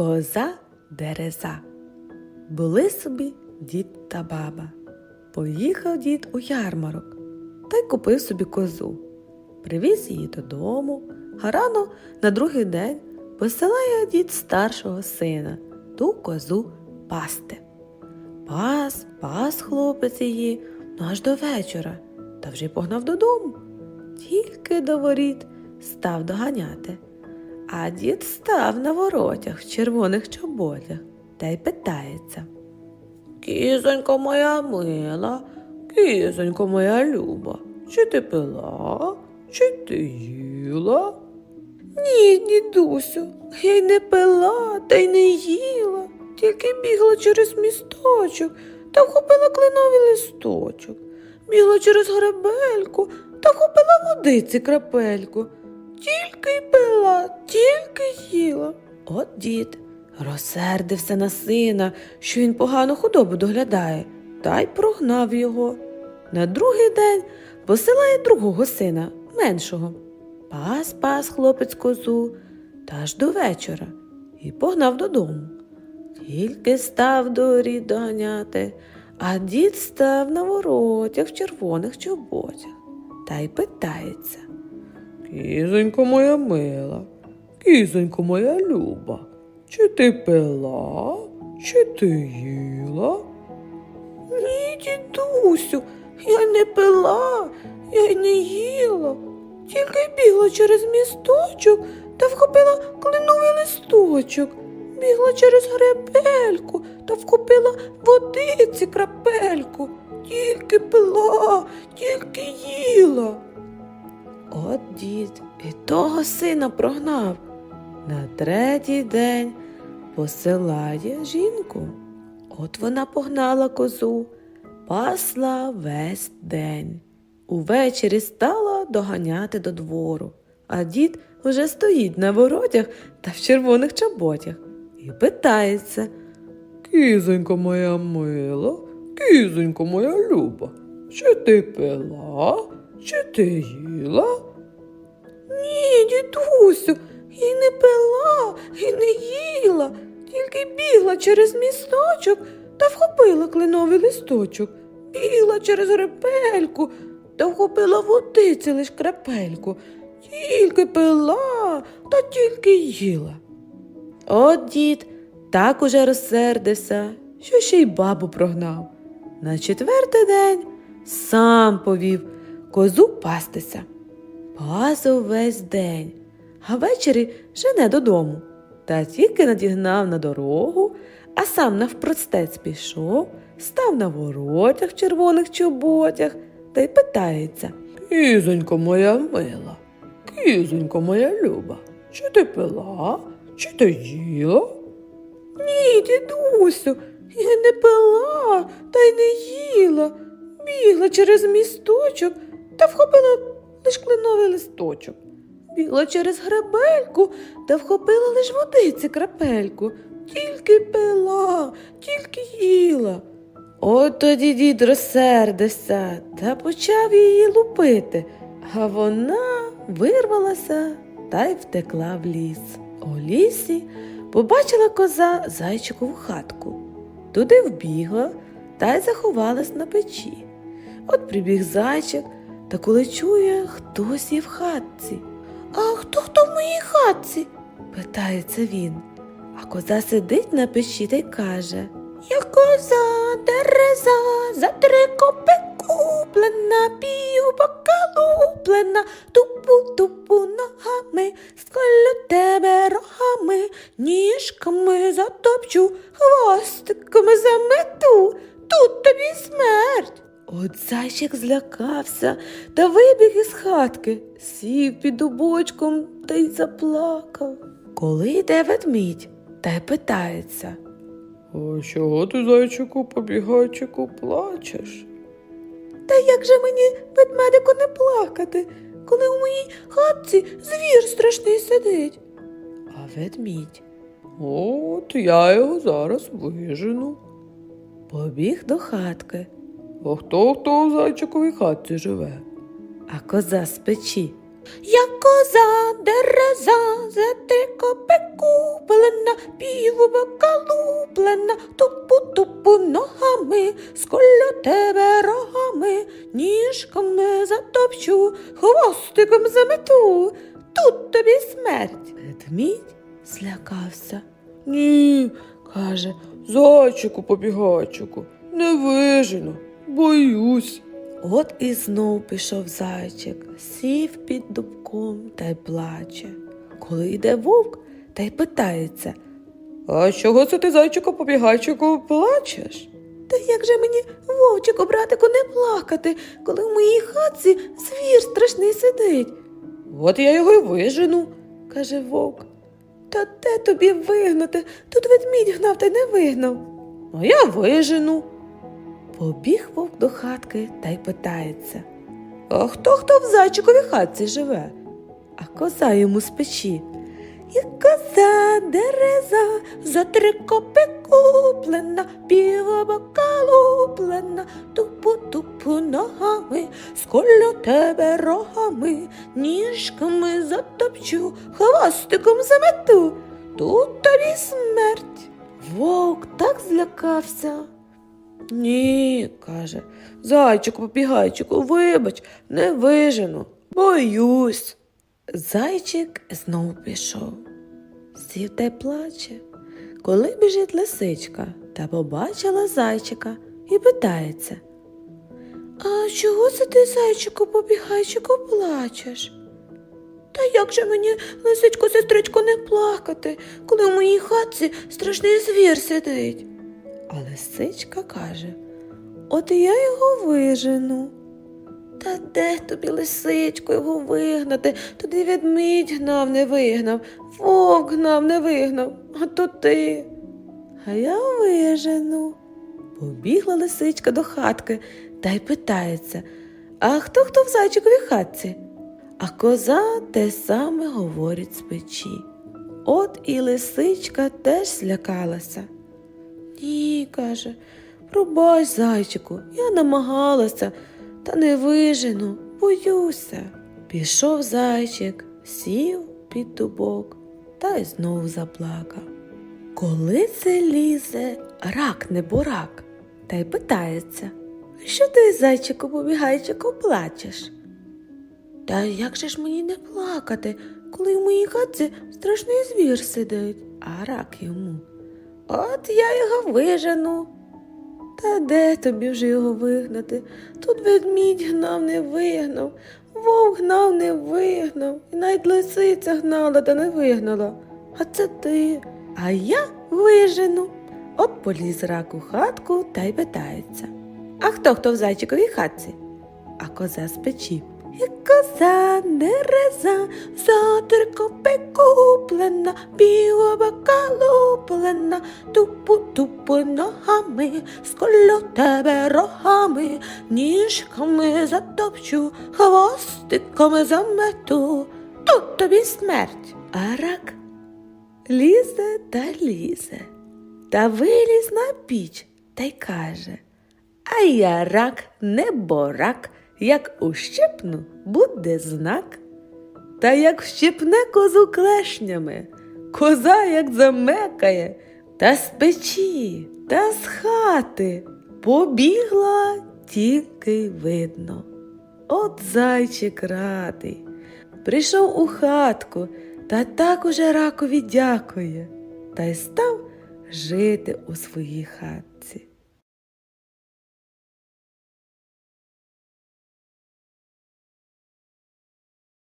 Коза дереза. Були собі дід та баба. Поїхав дід у ярмарок та й купив собі козу. Привіз її додому, а рано на другий день посилає дід старшого сина ту козу пасти. Пас, пас хлопець її, ну аж до вечора, та вже й погнав додому. Тільки до воріт став доганяти. А дід став на воротях в червоних чоботях та й питається. Кізонько моя мила, кізонько моя люба, чи ти пила, чи ти їла? Ні, дідусю, я й не пила та й не їла, тільки бігла через місточок та вхопила кленовий листочок, бігла через гребельку та вхопила водиці крапельку. Тільки й пила, тільки їла. От дід розсердився на сина, що він погану худобу доглядає, та й прогнав його. На другий день посилає другого сина, меншого. Пас пас хлопець козу, та аж до вечора, і погнав додому. Тільки став до воріт доганяти, а дід став на воротях в червоних чоботях та й питається. Кізонько моя мила, кізонько моя люба, чи ти пила, чи ти їла? Ні, дідусю, я не пила, я й не їла, тільки бігла через місточок та вхопила кленовий листочок, бігла через гребельку та вхопила водиці крапельку, тільки пила, тільки їла. От дід і того сина прогнав. На третій день посилає жінку. От вона погнала козу, пасла весь день. Увечері стала доганяти до двору, а дід уже стоїть на воротях та в червоних чоботях і питається. Кізонько моя мила, кізонько моя люба, чи ти пила, чи ти їла? Ні, дідусю, й не пила, і не їла, тільки бігла через місточок та вхопила кленовий листочок, бігла через гребельку та вхопила водиці лиш крапельку, тільки пила та тільки їла. От дід так уже розсердився, що ще й бабу прогнав. На четвертий день сам повів козу пастися. Пасив весь день, а ввечері жене додому. Та тільки надігнав на дорогу, а сам навпростець пішов, став на воротях в червоних чоботях та й питається. Кізонько моя мила, кізонько моя люба, чи ти пила, чи ти їла? Ні, дідусю, я не пила та й не їла. Бігла через місточок та вхопила лиш кленовий листочок. Бігла через гребельку та вхопила лиш водиці крапельку. Тільки пила, тільки їла. От тоді дід розсердився та почав її лупити, а вона вирвалася та й втекла в ліс. У лісі побачила коза зайчикову хатку. Туди вбігла та й заховалась на печі. От прибіг зайчик, та коли чує, хтось є в хатці. А хто хто в моїй хатці? питається він. А коза сидить на печі та й каже Я коза, дереза, за три копи куплена, пів бока луплена, тупу тупу ногами, сколю тебе рогами, ніжками затопчу, хвостиками замету, тут тобі смерть. От зайчик злякався та вибіг із хатки, сів під дубочком та й заплакав. Коли йде ведмідь та й питається. А чого ти, зайчику, побігайчику, плачеш? Та як же мені, ведмедику, не плакати, коли у моїй хатці звір страшний сидить? А ведмідь. От я його зараз вижену. Побіг до хатки. А хто хто у зайчиковій хатці живе? А коза з печі Я коза дереза, за три копи куплена, піву бока тупу-тупу ногами, сколю тебе рогами, ніжками затопчу, хвостиком замету, тут тобі смерть. Ведмідь злякався. Ні, каже, зайчику побігайчику, не вижену, боюсь. От і знов пішов зайчик, сів під дубком та й плаче. Коли йде вовк та й питається. А чого це ти, зайчику побігайчику, плачеш? Та як же мені, вовчику, братику, не плакати, коли в моїй хатці звір страшний сидить? От я його й вижену, каже вовк. Та де тобі вигнати? Тут ведмідь гнав та й не вигнав. А я вижену. Побіг вовк до хатки та й питається. А хто хто в зайчиковій хатці живе? А коза йому з печі. І коза дереза за три копи куплена, піва бока луплена, тупу-тупу ногами, сколю тебе рогами, ніжками затопчу, хвостиком замету, тут тобі смерть. Вовк так злякався. Ні, каже, зайчику, побігайчику, вибач, не вижену, боюсь. Зайчик знову пішов. Сів та й плаче. Коли біжить лисичка та побачила зайчика і питається. А чого це ти, зайчику, побігайчику, плачеш? Та як же мені, лисичко, сестричко, не плакати, коли в моїй хатці страшний звір сидить? А лисичка каже, от я його вижену. Та де тобі, лисичко, його вигнати? Туди ведмідь гнав, не вигнав, вовк гнав, не вигнав, а то ти. А я вижену. Побігла лисичка до хатки та й питається, а хто хто в зайчиковій хатці? А коза те саме говорить з печі. От і лисичка теж злякалася. Ні, каже, пробач, зайчику, я намагалася, та не вижену, боюся. Пішов зайчик, сів під дубок та й знову заплакав. Коли це лізе рак не бурак, та й питається, що ти, зайчику, побігайчику, плачеш? Та як же ж мені не плакати, коли в моїй хатці страшний звір сидить, а рак йому. От я його вижену. Та де тобі вже його вигнати? Тут ведмідь гнав, не вигнав, вовк гнав, не вигнав, і навіть лисиця гнала та не вигнала. А це ти, а я вижену. От поліз рак у хатку та й питається. А хто хто в зайчиковій хатці? А коза з печі. І коза дереза, за три копи куплена, біла бока луплена, тупу-тупу ногами, сколю тебе рогами, ніжками затопчу, хвостиками замету, тут тобі смерть. А рак лізе та лізе, та виліз на піч та й каже, а я рак не борак, як ущипну, буде знак. Та як вщипне козу клешнями, коза як замекає, та з печі, та з хати побігла тільки видно. От зайчик радий. Прийшов у хатку та так уже ракові дякує, та й став жити у своїй хатці.